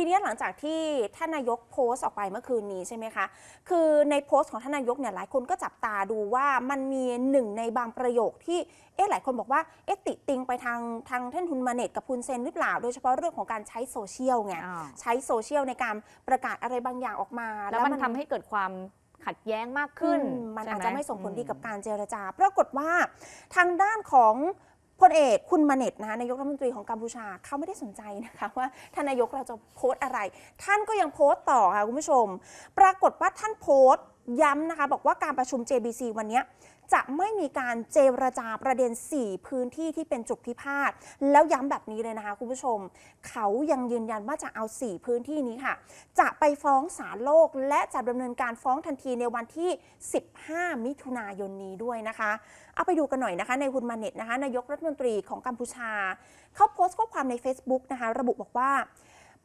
ทีนี้หลังจากที่ท่านนายกโพสต์ออกไปเมื่อคืนนี้ใช่ไหมคะ คือในโพสต์ของท่านนายกเนี่ยหลายคนก็จับตาดูว่ามันมีหนึ่งในบางประโยคที่เอ๊ะหลายคนบอกว่าเอ๊ะติติงไปทางทางท่านทุนมาเน็ตกับคุณเซนหรือเปล่า โดยเฉพาะเรื่องของการใช้โซเชียลไงอ่า ใช้โซเชียลในการประกาศอะไรบางอย่างออกมาแล้วมันทำให้เกิดความขัดแย้งมากขึ้นอืมมันใช่อาจหจะไม่ส่งผลดีกับการเจรจา ปรากฏว่าทางด้านของ พลเอกคุณมาเน็ตนะคะนายกรัฐมนตรีของกัมพูชาเขาไม่ได้สนใจนะคะว่าท่านนายกเราจะโพสต์อะไร ท่านก็ยังโพสต์ต่อค่ะคุณผู้ชม ปรากฏว่าท่านโพสต์ ย้ำนะคะ บอกว่าการประชุม JBC วันนี้จะไม่มีการเจรจาประเด็น 4 พื้นที่ที่เป็นจุดพิพาท แล้วย้ำแบบนี้เลยนะคะ คุณผู้ชม เขายังยืนยันว่าจะเอา 4 พื้นที่นี้ค่ะ จะไปฟ้องศาลโลก และจะดำเนินการฟ้องทันทีในวันที่ 15 มิถุนายนนี้ด้วยนะคะ เอาไปดูกันหน่อยนะคะ ในฮุนมาเน็ตนะคะ นายกรัฐมนตรีของกัมพูชา เขาโพสต์ข้อความใน Facebook นะคะ ระบุบอกว่า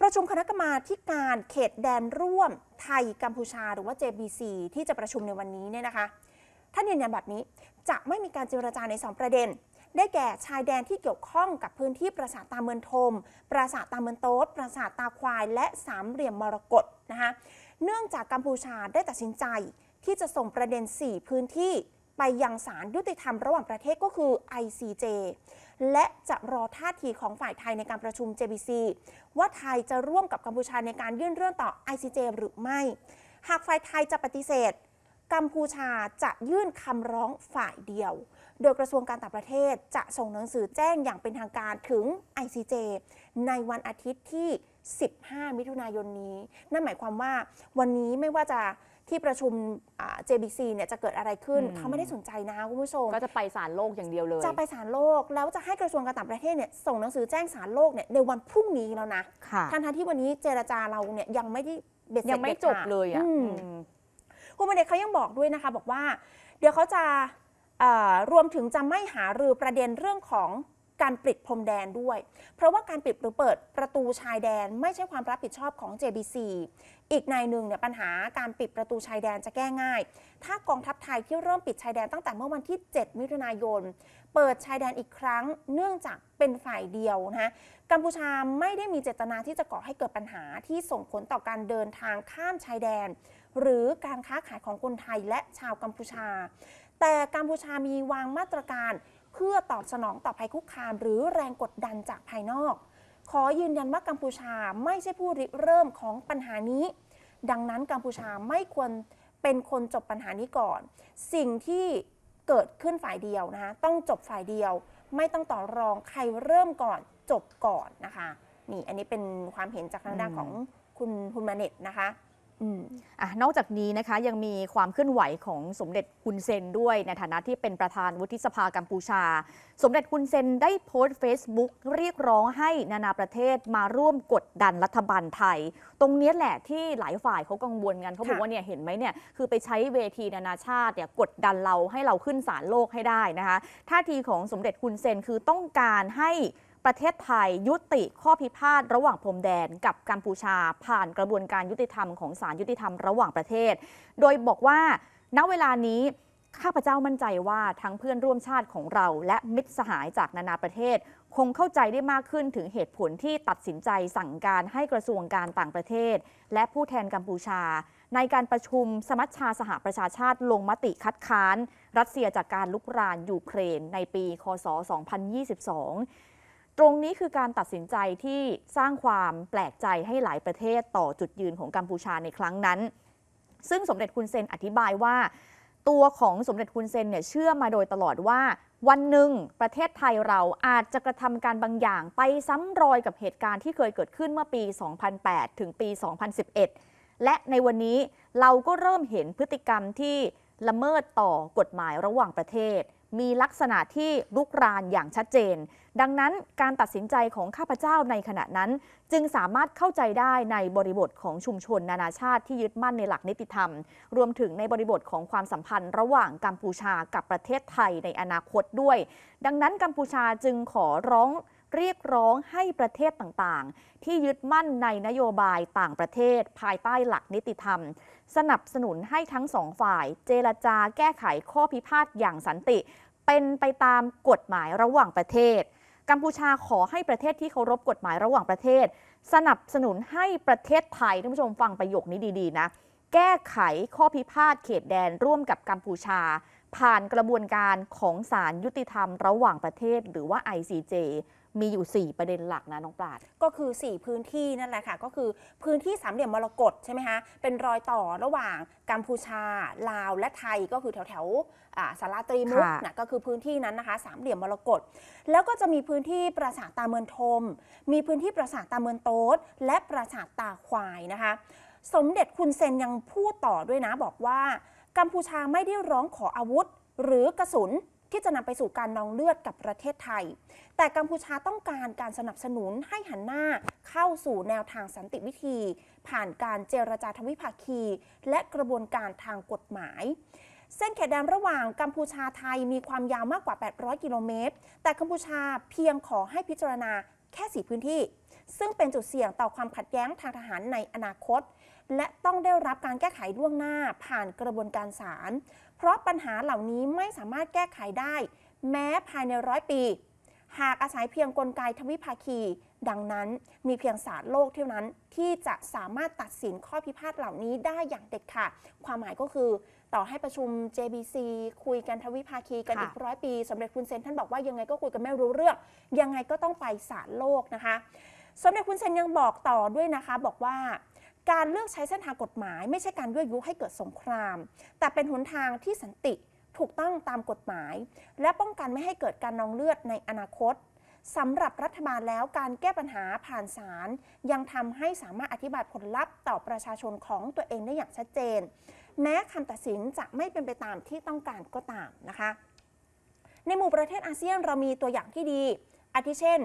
ประชุมคณะกรรมาธิการเขตแดนร่วมไทยกัมพูชาหรือว่า JBC ที่จะประชุมในวันนี้เนี่ยนะคะท่านยืนยันแบบนี้จะไม่มีการเจรจาใน 2 ประเด็น ได้แก่ชายแดนที่เกี่ยวข้องกับพื้นที่ปราสาทตาเมือนทม ปราสาทตาเมือนโต๊ดปราสาทตาควายและสามเหลี่ยมมรกตนะคะเนื่องจากกัมพูชาได้ตัดสินใจที่จะส่งประเด็น 4 พื้นที่ไปยังศาลยุติธรรมระหว่างประเทศก็คือ ICJ และจะรอท่าทีของฝ่ายไทยในการประชุม JBC ว่าไทยจะร่วมกับกัมพูชาในการยื่นเรื่องต่อ ICJ หรือไม่ หากฝ่ายไทยจะปฏิเสธ กัมพูชาจะยื่นคำร้องฝ่ายเดียว โดยกระทรวงการต่างประเทศจะส่งหนังสือแจ้งอย่างเป็นทางการถึง ICJ ในวันอาทิตย์ที่ 15 มิถุนายนนี้ นั่นหมายความว่าวันนี้ไม่ว่าจะ ที่ประชุมอ่า JBC เนี่ยจะเกิดอะไรขึ้น อืม เขาไม่ได้สนใจนะคะคุณผู้ชม ก็จะไปศาลโลกอย่างเดียวเลย จะไปศาลโลก แล้วจะให้กระทรวงการต่างประเทศเนี่ยส่งหนังสือแจ้งศาลโลกเนี่ยในวันพรุ่งนี้แล้วนะค่ะ ทั้งทที่วันนี้เจรจาเราเนี่ยยังไม่ได้เบ็ดเสร็จยังไม่ด็ดจบขาดเลยอะอืมอืม คุณประเด็เขายังบอกด้วยนะคะ บอกว่า เดี๋ยวเขาจะเอ่อรวมถึงจะไม่หารือประเด็นเรื่องของ การปิดพรมแดนด้วย เพราะว่าการปิดหรือเปิดประตูชายแดนไม่ใช่ความรับผิดชอบของ JBC อีกนายหนึ่งเนี่ยปัญหาการปิดประตูชายแดนจะแก้ง่าย ถ้ากองทัพไทยที่เริ่มปิดชายแดนตั้งแต่เมื่อวันที่ 7 มิถุนายน เปิดชายแดนอีกครั้ง เนื่องจากเป็นฝ่ายเดียวนะคะกัมพูชาไม่ได้มีเจตนาที่จะก่อให้เกิดปัญหาที่ส่งผลต่อการเดินทางข้ามชายแดน หรือการค้าขายของคนไทยและชาวกัมพูชา แต่กัมพูชามีวางมาตรการ เพื่อตอบสนองต่อภัยคุกคาม หรือแรงกดดันจากภายนอก ขอยืนยันว่ากัมพูชาไม่ใช่ผู้ริเริ่มของปัญหานี้ ดังนั้นกัมพูชาไม่ควรเป็นคนจบปัญหานี้ก่อน สิ่งที่เกิดขึ้นฝ่ายเดียวนะคะต้องจบฝ่ายเดียว ไม่ต้องต่อรองใครเริ่มก่อนจบก่อนนะคะนี่อันนี้เป็นความเห็นจากทางด้านของคุณคุณมาเน็ตนะคะ อะนอกจากนี้นะคะยังมีความเคลื่อนไหวของสมเด็จฮุนเซนด้วยในฐานะที่เป็นประธานวุฒิสภากัมพูชา สมเด็จฮุนเซนได้โพสต์ Facebook เรียกร้องให้นานาประเทศมาร่วมกดดันรัฐบาลไทย ตรงนี้แหละที่หลายฝ่ายเขากังวลกันเขาบอกว่าเนี่ยเห็นไหมเนี่ยคือไปใช้เวทีนานาชาติเนี่ยกดดันเราให้เราขึ้นศาลโลกให้ได้นะคะท่าทีของสมเด็จฮุนเซนคือต้องการให้ ประเทศไทยยุติข้อพิพาทระหว่างพรมแดนกับกัมพูชา ผ่านกระบวนการยุติธรรมของศาลยุติธรรมระหว่างประเทศ โดยบอกว่า ณเวลานี้ข้าพเจ้ามั่นใจว่าทั้งเพื่อนร่วมชาติของเรา และมิตรสหายจากนานาประเทศ คงเข้าใจได้มากขึ้นถึงเหตุผลที่ตัดสินใจสั่งการให้กระทรวงการต่างประเทศ และผู้แทนกัมพูชา ในการประชุมสมัชชาสหประชาชาติลงมติคัดค้าน รัสเซียจากการลุกรานยูเครนในปี คศ 2022 ตรงนี้คือการตัดสินใจที่สร้างความแปลกใจให้หลายประเทศต่อจุดยืนของกัมพูชาในครั้งนั้น ซึ่งสมเด็จคุณเซนอธิบายว่า ตัวของสมเด็จคุณเซนเนี่ยเชื่อมาโดยตลอดว่า วันหนึ่งประเทศไทยเราอาจจะกระทำการบางอย่างไปซ้ำรอยกับเหตุการณ์ที่เคยเกิดขึ้นเมื่อปี 2008 ถึงปี 2011 และในวันนี้เราก็เริ่มเห็นพฤติกรรมที่ละเมิดต่อกฎหมายระหว่างประเทศ มีลักษณะที่ลุกรานอย่างชัดเจน ดังนั้นการตัดสินใจของข้าพเจ้าในขณะนั้น จึงสามารถเข้าใจได้ในบริบทของชุมชนนานาชาติที่ยึดมั่นในหลักนิติธรรม รวมถึงในบริบทของความสัมพันธ์ ระหว่างกัมพูชากับประเทศไทยในอนาคตด้วย ดังนั้นกัมพูชาจึงขอร้อง เรียกร้องให้ประเทศต่างๆ ที่ยึดมั่นในนโยบายต่างประเทศ ภายใต้หลักนิติธรรม สนับสนุนให้ทั้งสองฝ่าย เจรจาแก้ไขข้อพิพาทอย่างสันติ เป็นไปตามกฎหมายระหว่างประเทศ กัมพูชาขอให้ประเทศที่เคารพกฎหมายระหว่างประเทศ สนับสนุนให้ประเทศไทยท่านผู้ชมฟังประโยคนี้ดีๆนะแก้ไขข้อพิพาทเขตแดนร่วมกับกัมพูชา ผ่านกระบวนการของศาลยุติธรรมระหว่างประเทศ หรือว่า ICJ มีอยู่ 4 ประเด็นหลักนะน้องปราด ก็คือ 4 พื้นที่นั่นแหละค่ะ ก็คือพื้นที่สามเหลี่ยมมรกตใช่ไหมคะ เป็นรอยต่อระหว่างกัมพูชา ลาวและไทยก็คือแถวแถวๆอ่าสาราตรีมุกค่ะนะก็คือพื้นที่นั้นนะคะ สามเหลี่ยมมรกตแล้วก็จะมีพื้นที่ปราสาทตาเมืองทม มีพื้นที่ปราสาทตาเมืองโต๊ดและปราสาทตาควายนะคะ สมเด็จคุณเซนยังพูดต่อด้วยนะบอกว่า กัมพูชาไม่ได้ร้องขออาวุธ หรือกระสุนที่จะนำไปสู่การนองเลือดกับประเทศไทย แต่กัมพูชาต้องการการสนับสนุนให้หันหน้าเข้าสู่แนวทางสันติวิธี ผ่านการเจรจาทวิภาคี และกระบวนการทางกฎหมาย เส้นเขตแดนระหว่างกัมพูชาไทยมีความยาวมากกว่า 800 กิโลเมตร แต่กัมพูชาเพียงขอให้พิจารณาแค่4พื้นที่ ซึ่งเป็นจุดเสี่ยงต่อความขัดแย้งทางทหารในอนาคต และต้องได้รับการแก้ไขล่วงหน้าผ่านกระบวนการศาล เพราะปัญหาเหล่านี้ไม่สามารถแก้ไขได้ แม้ภายในร้อยปี หากอาศัยเพียงกลไกทวิภาคี ดังนั้นมีเพียงศาลโลกเท่านั้นที่จะสามารถตัดสินข้อพิพาทเหล่านี้ได้อย่างเด็ดขาด ความหมายก็คือต่อให้ประชุม JBC คุยกันทวิภาคีกันอีกร้อยปีสมเด็จคุณเซนท่านบอกว่ายังไงก็คุยกันไม่รู้เรื่อง ยังไงก็ต้องไปศาลโลกนะคะ สมเด็จคุณเซนยังบอกต่อด้วยนะคะบอกว่า การเลือกใช้เส้นทางกฎหมาย ไม่ใช่การยั่วยุให้เกิดสงคราม แต่เป็นหนทางที่สันติถูกต้องตามกฎหมาย และป้องกันไม่ให้เกิดการนองเลือดในอนาคตสำหรับรัฐบาลแล้วการแก้ปัญหาผ่านศาลยังทำให้สามารถอธิบายผลลัพธ์ต่อประชาชนของตัวเองได้อย่างชัดเจน แม้คำตัดสินจะไม่เป็นไปตามที่ต้องการก็ตามนะคะ ในหมู่ประเทศอาเซียนเรามีตัวอย่างที่ดี อาทิเช่น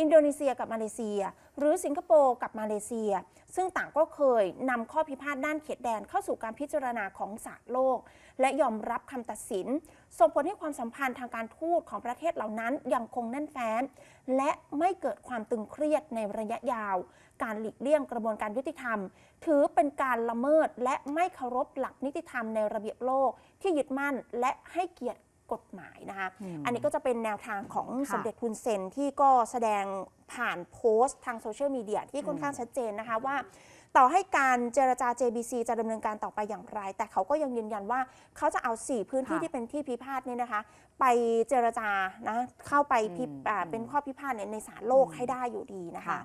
อินโดนีเซียกับมาเลเซีย หรือสิงคโปร์กับมาเลเซีย ซึ่งต่างก็เคยนำข้อพิพาทด้านเขตแดนเข้าสู่การพิจารณาของศาลโลก และยอมรับคำตัดสิน ส่งผลให้ความสัมพันธ์ทางการทูตของประเทศเหล่านั้นยังคงแน่นแฟ้น และไม่เกิดความตึงเครียดในระยะยาว การหลีกเลี่ยงกระบวนการยุติธรรม ถือเป็นการละเมิดและไม่เคารพหลักนิติธรรมในระเบียบโลกที่ยึดมั่นและให้เกียรติ กฎหมายนะคะอืมอันนี้ก็จะเป็นแนวทางของค่ะสมเด็จคุณเซนที่ก็แสดงผ่านโพสต์ทางโซเชียลมีเดียที่ค่อนข้างชัดเจนนะคะว่าต่อให้การเจรจา JBC จะดำเนินการต่อไปอย่างไร แต่เขาก็ยังยืนยันว่าเขาจะเอา 4 พื้นที่ค่ะที่เป็นที่พิพาทเนี่ยนะคะ ไปเจรจานะเข้าไปพิพอืมอ่าอืมเป็นข้อพิพาทเนี่ยในศาลโลกอืมให้ได้อยู่ดีนะคะค่ะ